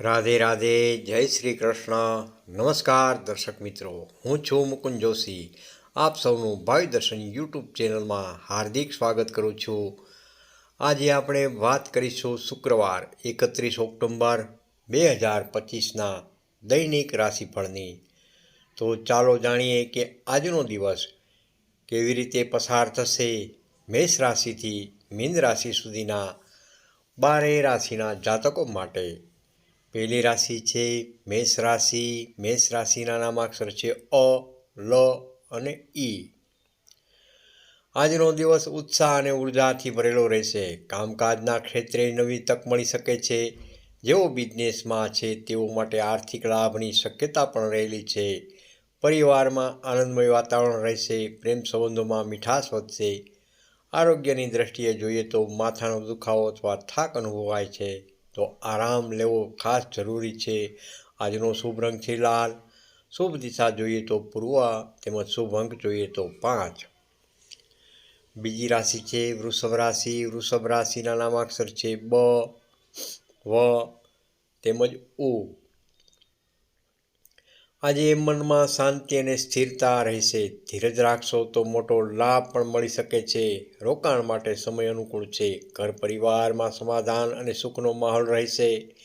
રાધે રાધે, જય શ્રી કૃષ્ણ. નમસ્કાર દર્શક મિત્રો, હું છું મુકુંદ જોશી. આપ સૌનું ભાવિ દર્શન યુટ્યુબ ચેનલમાં હાર્દિક સ્વાગત કરું છું. આજે આપણે વાત કરીશું શુક્રવાર, એકત્રીસ ઓક્ટોબર બે હજાર પચીસના દૈનિક રાશિફળની. તો ચાલો જાણીએ કે આજનો દિવસ કેવી રીતે પસાર થશે. મેષ રાશિથી મીન રાશિ સુધીના બારે રાશિના જાતકો માટે પહેલી રાશિ છે, મેષ રાશિ, મેષ રાશિના નામાક્ષર છે અ, લ અને ઈ આજનો દિવસ ઉત્સાહ અને ઉર્જાથી ભરેલો રહેશે. કામકાજના ક્ષેત્રે નવી તક મળી શકે છે. જેઓ બિઝનેસમાં છે તેઓ માટે આર્થિક લાભની શક્યતા પણ રહેલી છે. પરિવારમાં આનંદમય વાતાવરણ રહેશે, પ્રેમ સંબંધોમાં મીઠાશ વધશે. આરોગ્યની દ્રષ્ટિએ જોઈએ તો માથાનો દુખાવો અથવા થાક અનુભવાય છે. તો આરામ લેવો ખાસ જરૂરી છે. આજનો શુભ રંગ છે લાલ, શુભ દિશા જોઈએ તો પૂર્વ, તેમજ શુભ અંક જોઈએ તો પાંચ. બીજી રાશિ છે વૃષભ રાશિ. વૃષભ રાશિના નામાક્ષર છે બ, વ, તેમજ ઉ. આજે મનમાં શાંતિ અને સ્થિરતા રહેશે. ધીરજ રાખશો તો મોટો લાભ પણ મળી શકે છે. રોકાણ માટે સમય અનુકૂળ છે. ઘર પરિવારમાં સમાધાન અને સુખનો માહોલ રહેશે.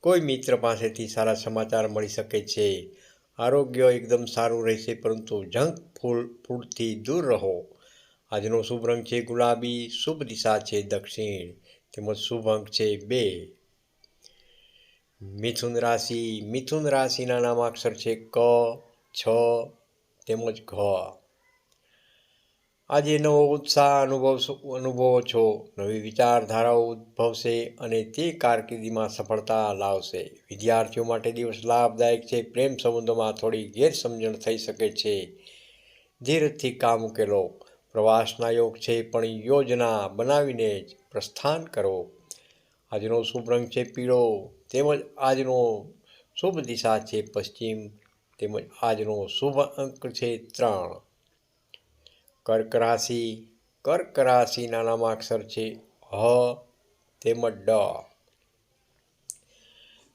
કોઈ મિત્ર પાસેથી સારા સમાચાર મળી શકે છે. આરોગ્ય એકદમ સારું રહેશે, પરંતુ જંક ફૂલ ફૂડથી દૂર રહો. આજનો શુભ રંગ છે ગુલાબી, શુભ દિશા છે દક્ષિણ. તેમજ શુભ અંક છે બે. મિથુન રાશિ, મિથુન રાશિના નામાક્ષર છે ક, છ, તેમજ ઘ. આજે નવો ઉત્સાહ અનુભવ, અનુભવો છો. નવી વિચારધારાઓ ઉદ્ભવશે અને તે કારકિર્દીમાં સફળતા લાવશે. વિદ્યાર્થીઓ માટે દિવસ લાભદાયક છે. પ્રેમ સંબંધોમાં થોડી ગેરસમજણ થઈ શકે છે. ધીરજથી કામ ઉકેલો. પ્રવાસના યોગ છે, પણ યોજના બનાવીને જ પ્રસ્થાન કરો. આજનો શુભ રંગ છે પીળો. તેમજ આજનો શુભ દિશા છે પશ્ચિમ, તેમજ આજનો શુભ અંક છે ત્રણ. કર્ક રાશિ, કર્ક રાશિના નામાક્ષર છે હ, તેમજ ડ.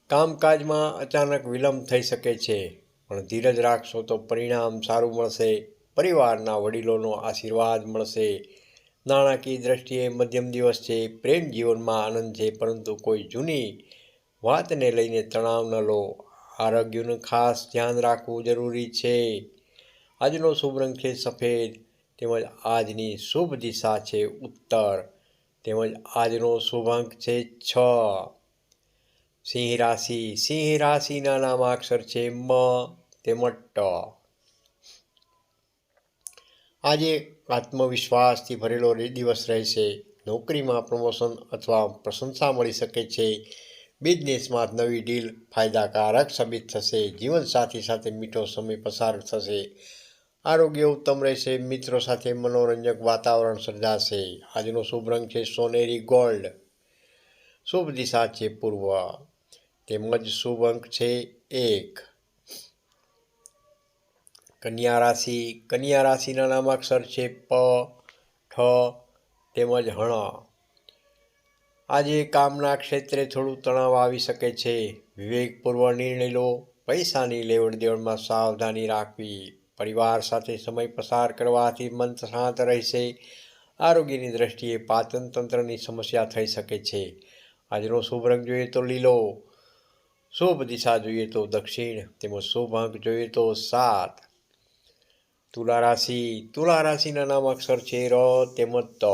કામકાજમાં અચાનક વિલંબ થઈ શકે છે, પણ ધીરજ રાખશો તો પરિણામ સારું મળશે, પરિવારના વડીલોનો આશીર્વાદ મળશે. નાણાકીય દ્રષ્ટિએ મધ્યમ દિવસ છે, પ્રેમ જીવનમાં આનંદ છે, પરંતુ કોઈ જૂની વાતને લઈને તણાવ ન લો. આરોગ્યનું ખાસ ધ્યાન રાખવું જરૂરી છે. આજનો શુભ રંગ છે સફેદ, તેમજ આજની શુભ દિશા છે ઉત્તર, તેમજ આજનો શુભ અંક છે છ. સિંહ રાશિ. સિંહ રાશિના નામાક્ષર છે મ, તેમજ ટ. આજે આત્મવિશ્વાસથી ભરેલો દિવસ રહેશે. નોકરીમાં પ્રમોશન અથવા પ્રશંસા મળી શકે છે. બિઝનેસમાં નવી ડીલ, ફાયદાકારક સાબિત થશે, જીવનસાથી સાથે મીઠો સમય પસાર થશે, આરોગ્ય ઉત્તમ રહેશે, મિત્રો સાથે મનોરંજક વાતાવરણ સર્જાશે. આજનો શુભ રંગ છે સોનેરી ગોલ્ડ. શુભ દિશા છે પૂર્વ. તેમજ શુભ અંક છે એક. કન્યા રાશિ, કન્યા રાશિના નામાક્ષર છે પ, ઠ તેમજ હણ. આજે કામના ક્ષેત્રે થોડું તણાવ આવી શકે છે. વિવેકપૂર્વક નિર્ણય લો, પૈસાની લેવડ દેવડમાં સાવધાની રાખવી, પરિવાર સાથે સમય પસાર કરવાથી મન શાંત રહેશે. આરોગ્યની દ્રષ્ટિએ પાચન તંત્રની સમસ્યા થઈ શકે છે. આજનો શુભ રંગ જોઈએ તો લીલો, શુભ દિશા જોઈએ તો દક્ષિણ, તેમજ શુભ અંક જોઈએ તો સાત. તુલા રાશિ, તુલા રાશિના નામ અક્ષર છે ર, તેમજ ત.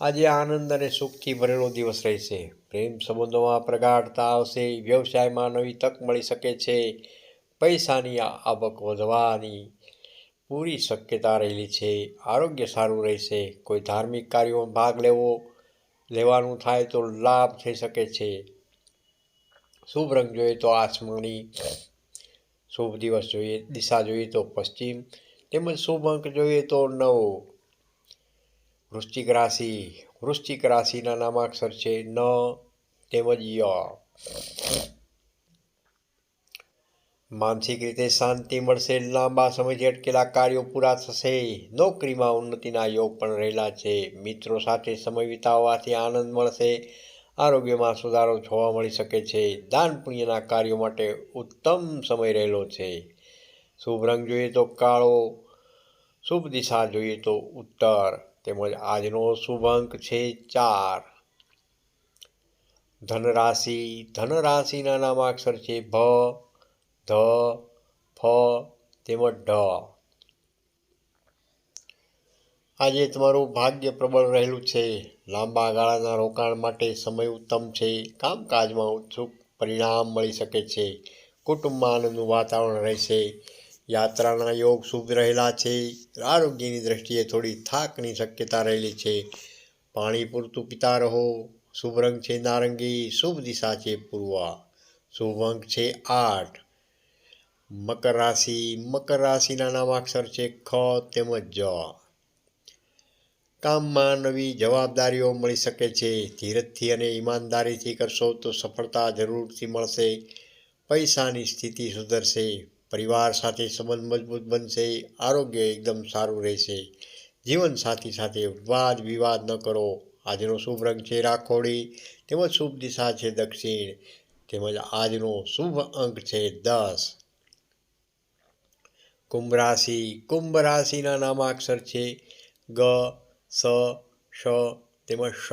આજે આનંદ અને સુખથી ભરેલો દિવસ રહેશે. પ્રેમ સંબંધોમાં પ્રગાઢતા આવશે, વ્યવસાયમાં નવી તક મળી શકે છે, પૈસાની આવક વધવાની પૂરી શક્યતા રહેલી છે, આરોગ્ય સારું રહેશે, કોઈ ધાર્મિક કાર્યોમાં ભાગ લેવો, લેવાનું થાય તો લાભ થઈ શકે છે. શુભ રંગ જોઈએ તો આસમાની શુભ દિવસ જોઈએ, દિશા જોઈએ તો પશ્ચિમ, તેમજ શુભ અંક જોઈએ તો નવ. વૃશ્ચિક રાશિ. વૃશ્ચિક રાશિના નામાક્ષર છે ન, તેમજ ય. માનસિક રીતે શાંતિ મળશે. લાંબા સમયથી અટકેલા કાર્યો પૂરા થશે. નોકરીમાં ઉન્નતિના યોગ પણ રહેલા છે. મિત્રો સાથે સમય વિતાવવાથી આનંદ મળશે. આરોગ્યમાં સુધારો જોવા મળી શકે છે. દાન પુણ્યના કાર્યો માટે ઉત્તમ સમય રહેલો છે. શુભ રંગ જોઈએ તો કાળો, શુભ દિશા જોઈએ તો ઉત્તર. તેમજ આજનો શુભ અંક છે ચાર. ધનરાશિ, ધનરાશિના નામાક્ષર છે ભ, ધ, ફ, તેમજ ઢ આજે તમારું ભાગ્ય પ્રબળ રહેલું છે. લાંબા ગાળાના રોકાણ માટે સમય ઉત્તમ છે. કામકાજમાં ઉત્સુક પરિણામ મળી શકે છે. કુટુંબમાં આનંદનું વાતાવરણ રહેશે. યાત્રાના યોગ શુભ રહેલા છે. આરોગ્યની દ્રષ્ટિએ થોડી થાકની શક્યતા રહેલી છે. પાણી પૂરતું પીતા રહો. શુભ રંગ છે નારંગી. શુભ દિશા છે પૂર્વા. શુભ અંક છે આઠ. મકર રાશિ. મકર રાશિના નામાક્ષર છે ખ તેમજ જ. કામમાં નવી જવાબદારીઓ મળી શકે છે. ધીરજથી અને ઈમાનદારીથી કરશો તો સફળતા જરૂરથી મળશે. પૈસાની સ્થિતિ સુધરશે. પરિવાર સાથે સંબંધ મજબૂત બનશે, આરોગ્ય એકદમ સારું રહેશે. જીવન સાથી સાથે વાદ વિવાદ ન કરો. આજનો શુભ રંગ છે રાખોડી, તેમજ શુભ દિશા છે દક્ષિણ, તેમજ આજનો શુભ અંક છે દસ. કુંભ રાશિ, કુંભ રાશિના નામાક્ષર છે ગ, સ શ તેમજ શ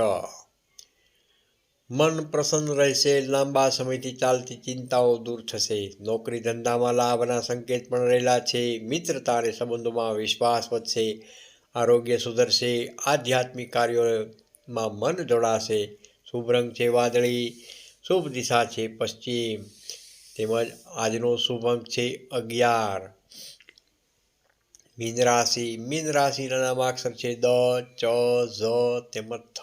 મન પ્રસન્ન રહેશે, લાંબા સમયથી ચાલતી ચિંતાઓ દૂર થશે. નોકરી ધંધામાં લાભના સંકેત પણ રહેલા છે. મિત્રતા અને સંબંધોમાં વિશ્વાસ વધશે. આરોગ્ય સુધરશે. આધ્યાત્મિક કાર્યોમાં મન જોડાશે. શુભ રંગ છે વાદળી, શુભ દિશા છે પશ્ચિમ. તેમજ આજનો શુભ અંક છે અગિયાર. મીન રાશિ મીન રાશિના નામાક્ષર છે દ, ચ, ઝ, તેમજ થ.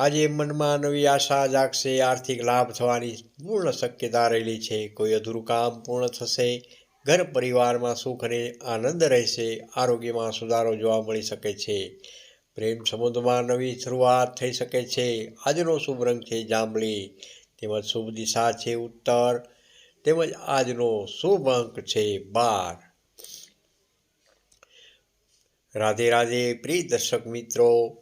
આજે મનમાં નવી આશા જાગશે, આર્થિક લાભ થવાની પૂર્ણ શક્યતા રહેલી છે. કોઈ અધૂરું કામ પૂર્ણ થશે, ઘર પરિવારમાં સુખ અને આનંદ રહેશે, આરોગ્યમાં સુધારો જોવા મળી શકે છે. પ્રેમ સંબંધમાં નવી શરૂઆત થઈ શકે છે. આજનો શુભ રંગ છે જાંબલી. તેમજ શુભ દિશા છે ઉત્તર. તેમજ આજનો શુભ અંક છે બાર. રાધે રાધે, પ્રિય દર્શક મિત્રો.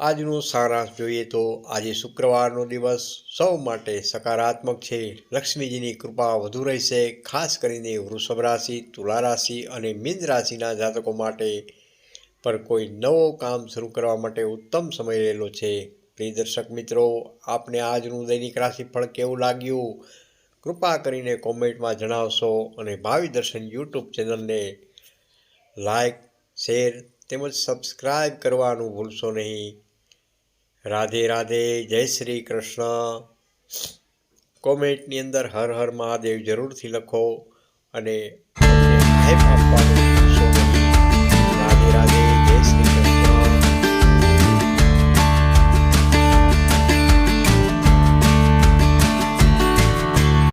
આજનો સારાંશ જોઈએ તો આજે શુક્રવારનો દિવસ સૌ માટે સકારાત્મક છે. લક્ષ્મીજીની કૃપા વધુ રહેશે, ખાસ કરીને વૃષભ રાશિ, તુલા રાશિ અને મીન રાશિના જાતકો માટે. પર કોઈ નવો કામ શરૂ કરવા માટે ઉત્તમ સમય રહેલો છે. પ્રિય દર્શક મિત્રો, આપને આજનું દૈનિક રાશિફળ કેવું લાગ્યું? કૃપા કરીને કોમેન્ટમાં જણાવશો અને ભાવિ દર્શન યુટ્યુબ ચેનલને લાઈક, શેર તેમજ સબસ્ક્રાઈબ કરવાનું ભૂલશો નહીં. રાધે રાધે જય શ્રી કૃષ્ણ. કોમેન્ટની અંદર હર હર મહાદેવ જરૂરથી લખો અને